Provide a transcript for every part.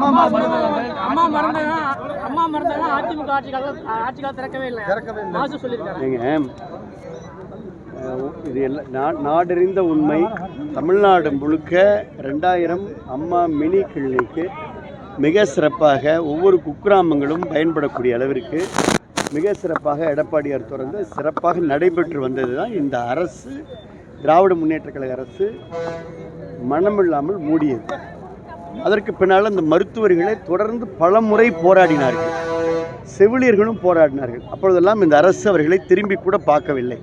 அம்மா மருந்தகங்கள் அம்மா மருந்தகம் அம்மா மருந்தகம் அதிமுக ஆட்சி காலத்தில் ஆட்சி காலம் திறக்கவே இல்லை. திறக்கவே இல்லை. மாசு சொல்லியிருக்காரு ஏங்க அஹ், இது எல்லாம் நாடறிந்த உண்மை தமிழ்நாடு முழுக்க ரெண்டாயிரம் அம்மா மினி கிளினிக்கு மிக சிறப்பாக ஒவ்வொரு குக்கிராமங்களும் பயன்படக்கூடிய அளவிற்கு மிக சிறப்பாக எடப்பாடியார் தொடர்ந்து சிறப்பாக நடைபெற்று வந்தது தான் இந்த அரசு திராவிட முன்னேற்றக் கழக அரசு மனமில்லாமல் மூடியது. அதற்கு பின்னால் அந்த மருத்துவர்களை தொடர்ந்து பல முறை போராடினார்கள். செவிலியர்களும் போராடினார்கள். அப்பொழுதெல்லாம் இந்த அரசு அவர்களை திரும்பி கூட பார்க்கவில்லை.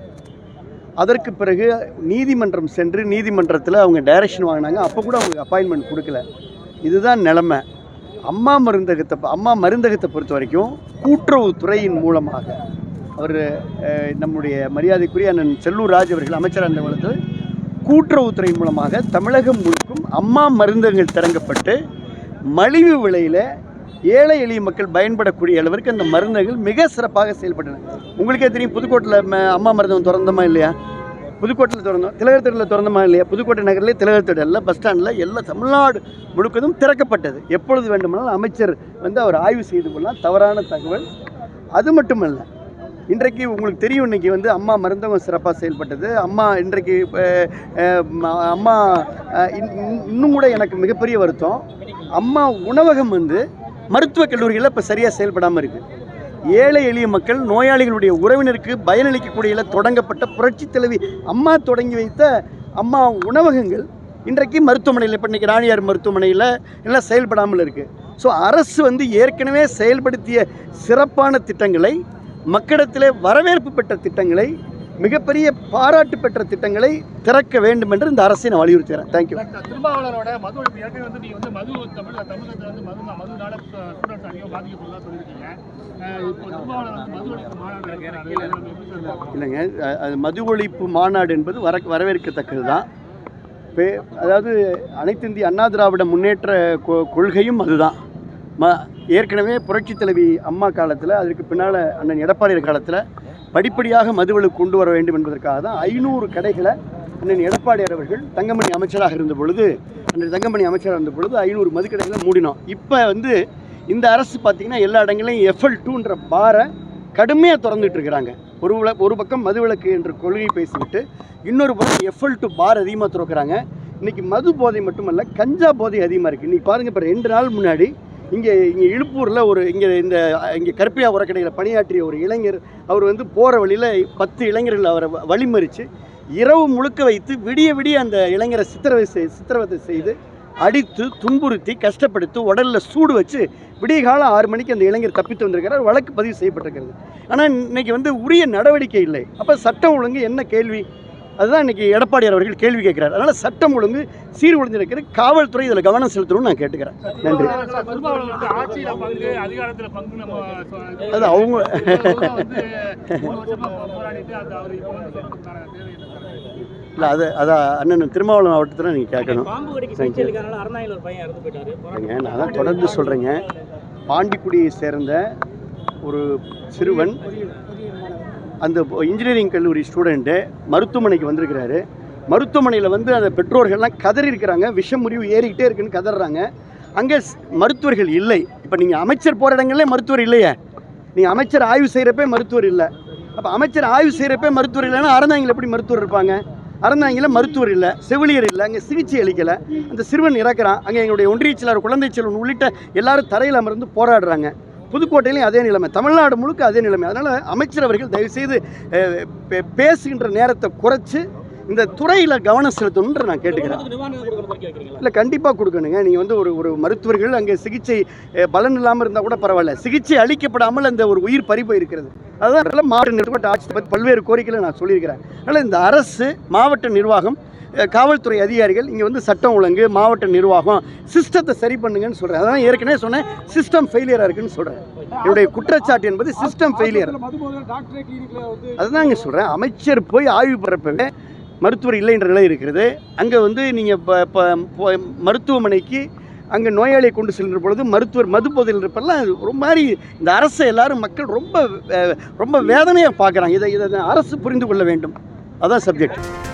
அதற்கு பிறகு நீதிமன்றம் சென்று நீதிமன்றத்தில் அவங்க டைரக்ஷன் வாங்கினாங்க. அப்போ கூட அவங்களுக்கு அப்பாயின்மெண்ட் கொடுக்கல. இதுதான் நிலமை. அம்மா மருந்தகத்தை அம்மா மருந்தகத்தை பொறுத்த வரைக்கும் கூட்டுறவுத்துறையின் மூலமாக. அவர் நம்முடைய மரியாதைக்குரிய அண்ணன் செல்லூர் ராஜ் அவர்கள் அமைச்சராக இருந்த காலத்தில் கூட்டுறவுத்துறை மூலமாக தமிழகம் முழுக்கும் அம்மா மருந்தகங்கள் திறங்கப்பட்டு மலிவு விலையில் ஏழை எளிய மக்கள் பயன்படக்கூடிய அளவிற்கு அந்த மருந்துகள் மிக சிறப்பாக செயல்பட்டன. உங்களுக்கே தெரியும் புதுக்கோட்டையில் ம- அம்மா மருந்தகம் திறந்தோமா இல்லையா? புதுக்கோட்டையில் திறந்தோம். திலகர் திடலில் திறந்தோமா இல்லையா? புதுக்கோட்டை நகரிலே திடலில் பஸ் ஸ்டாண்டில் எல்லாம் தமிழ்நாடு முழுக்கதும் திறக்கப்பட்டது. எப்பொழுது வேண்டுமானாலும் அமைச்சர் வந்து அவர் ஆய்வு செய்து கொள்ளலாம். தவறான தகவல் அது மட்டுமல்ல. இன்றைக்கு உங்களுக்கு தெரியும் இன்னைக்கு வந்து அம்மா மருந்தகம் சிறப்பாக செயல்பட்டது. அம்மா இன்றைக்கு அம்மா இன்- இன்னும் கூட எனக்கு மிகப்பெரிய வருத்தம். அம்மா உணவகம் வந்து மருத்துவக் கல்லூரிகளில் இப்போ சரியாக செயல்படாமல் இருக்குது ஏழை எளிய மக்கள் நோயாளிகளுடைய உறவினருக்கு பயனளிக்கக்கூடிய தொடங்கப்பட்ட புரட்சி தலைவி அம்மா தொடங்கி வைத்த அம்மா உணவகங்கள் இன்றைக்கு மருத்துவமனையில் இப்போ இன்றைக்கி ராணியார் மருத்துவமனையில் எல்லாம் செயல்படாமல் இருக்குது ஸோ அரசு வந்து ஏற்கனவே செயல்படுத்திய சிறப்பான திட்டங்களை மக்களிடத்திலே வரவேற்பு பெற்ற திட்டங்களை மிகப்பெரிய பாராட்டு பெற்ற திட்டங்களை திறக்க வேண்டும் என்று இந்த அரசை நான் வலியுறுத்துகிறேன். தேங்க்யூ திருமாவளவரோட மது ஒழிப்பு ஏற்கனவே வந்து நீங்க வந்து மது தமிழ் தமிழகத்தில் வந்து மது மதுனால ஸ்டூடெண்ட்ஸ் அதிகம் பாதிக்கப்படுறதா சொல்லியிருக்கீங்க? இல்லைங்க. அது மது ஒழிப்பு மாநாடு என்பது வர வரவேற்கத்தக்கது தான் பே அதாவது அனைத்து இந்திய அண்ணா திராவிட முன்னேற்ற கொ- கொள்கையும் அதுதான். ம ஏற்கனவே புரட்சித் தலைவி அம்மா காலத்தில் அதற்கு பின்னால் அண்ணன் எடப்பாடியார் காலத்தில் படிப்படியாக மதுவிலக்கு கொண்டு வர வேண்டும் என்பதற்காக தான் ஐநூறு கடைகளை அண்ணன் எடப்பாடியார் அவர்கள் தங்கமணி அமைச்சராக இருந்த பொழுது அண்ணன் தங்கமணி அமைச்சராக இருந்த பொழுது ஐநூறு மதுக்கடைகளை மூடினோம். இப்போ வந்து இந்த அரசு பார்த்திங்கன்னா எல்லா இடங்களையும் எஃப்எல் டூன்ற பாரை கடுமையாக திறந்துட்டு இருக்கிறாங்க. ஒரு விள- ஒரு பக்கம் மதுவிலக்கு என்ற கொள்கை பேசிவிட்டு இன்னொரு பக்கம் எஃப்எல் டூ பார் அதிகமாக திறக்கிறாங்க. இன்றைக்கி மது போதை மட்டுமல்ல கஞ்சா போதை அதிகமாக இருக்குது இன்றைக்கி பாருங்கள் இப்போ ரெண்டு நாள் முன்னாடி இங்கே இங்கே இழுப்பூரில் ஒரு இங்கே இந்த இங்கே கற்பியா உரக்கடையில் பணியாற்றிய ஒரு இளைஞர் அவர் வந்து போகிற வழியில் பத்து இளைஞர்கள் அவரை வ- வழிமறித்து இரவு முழுக்க வைத்து விடிய விடிய அந்த இளைஞரை சித்திரவதை செய் சித்திரவதை செய்து அடித்து துன்புறுத்தி கஷ்டப்படுத்தி உடலில் சூடு வச்சு விடிய காலம் ஆறு மணிக்கு அந்த இளைஞர் தப்பித்து வந்திருக்கிறார். வழக்கு பதிவு செய்யப்பட்டிருக்கிறது. ஆனால் இன்னைக்கு வந்து உரிய நடவடிக்கை இல்லை. அப்போ சட்டம் ஒழுங்கு என்ன கேள்வி? அதுதான் இன்னைக்கு எடப்பாடியார் அவர்கள் கேள்வி கேட்கிறார். அதனால் சட்டம் ஒழுங்கு சீர்குலைஞ்சிருக்கிற காவல்துறை இதில் கவனம் செலுத்தணும்னு நான் கேட்டுக்கிறேன். நன்றி. சார், அது அவங்க சார்? இல்லை அது அதான் அண்ணன் திருமாவளவன் மாவட்டத்தில் நீங்கள் கேட்கணும். நான் தான் தொடர்ந்து சொல்கிறேங்க பாண்டிக்குடியை சேர்ந்த ஒரு சிறுவன் அந்த இன்ஜினியரிங் கல்லூரி ஸ்டூடெண்ட்டு மருத்துவமனைக்கு வந்திருக்கிறாரு. மருத்துவமனையில் வந்து அந்த பெற்றோர்கள்லாம் கதறி இருக்கிறாங்க விஷமுறிவு ஏறிக்கிட்டே இருக்குன்னு கதறாங்க. அங்கே ஸ்- மருத்துவர்கள் இல்லை. இப்போ நீங்கள் அமைச்சர் போகிற இடங்களே மருத்துவர் இல்லையே. நீங்கள் அமைச்சர் ஆய்வு செய்கிறப்பே மருத்துவர் இல்லை. அப்போ அமைச்சர் ஆய்வு செய்கிறப்பே மருத்துவர் இல்லைன்னா அறந்தாங்கில் எப்படி மருத்துவர் இருப்பாங்க? அறந்தாங்கில் மருத்துவர் இல்லை. செவிலியர் இல்லை. அங்கே சிகிச்சை அளிக்கலை. அந்த சிறுவன் இறக்குறான். அங்கே எங்களுடைய ஒன்றிய செயலாளர் குழந்தை செல்வன் உள்ளிட்ட எல்லாரும் தரையில் அமர்ந்து போராடுறாங்க. புதுக்கோட்டையிலையும் அதே நிலைமை தமிழ்நாடு முழுக்க அதே நிலைமை. அதனால் அமைச்சர் அவர்கள் தயவுசெய்து பேசுகின்ற நேரத்தை குறைச்சு இந்த துறையில் கவனம் செலுத்தணுன்ற நான் கேட்டுக்கிறேன். இல்லை கண்டிப்பாக கொடுக்கணுங்க. நீங்கள் வந்து ஒரு ஒரு மருத்துவர்கள் அங்கே சிகிச்சை பலன் இல்லாமல் இருந்தால் கூட பரவாயில்ல. சிகிச்சை அளிக்கப்படாமல் அந்த ஒரு உயிர் பறி போயிருக்கிறது. அதுதான் மாவட்ட நிர்வாக ஆட்சி பற்றி பல்வேறு கோரிக்கைகளை நான் சொல்லியிருக்கிறேன். அதனால் இந்த அரசு மாவட்ட நிர்வாகம் காவல்துறை அதிகாரிகள் இங்கே வந்து சட்டம் ஒழுங்கு மாவட்ட நிர்வாகம் சிஸ்டத்தை சரி பண்ணுங்கன்னு சொல்கிறேன் அதான் ஏற்கனவே சொன்னேன் சிஸ்டம் ஃபெயிலியராக இருக்குன்னு சொல்கிறேன் என்னுடைய குற்றச்சாட்டு என்பது சிஸ்டம் ஃபெயிலியர் அதுதாங்க சொல்கிறேன் அமைச்சர் போய் ஆய்வு பெறப்பவே மருத்துவர் இல்லை என்ற நிலை இருக்கிறது அங்கே வந்து நீங்கள் இப்போ மருத்துவமனைக்கு அங்கே நோயாளியை கொண்டு செல்கிற பொழுது மருத்துவர் மது போதையில் இருப்பெல்லாம் ரொம்ப மாதிரி இந்த அரசை எல்லாரும் மக்கள் ரொம்ப ரொம்ப வேதனையாக பார்க்குறாங்க. இதை இதை அரசு புரிந்து கொள்ள வேண்டும். அதான் சப்ஜெக்ட்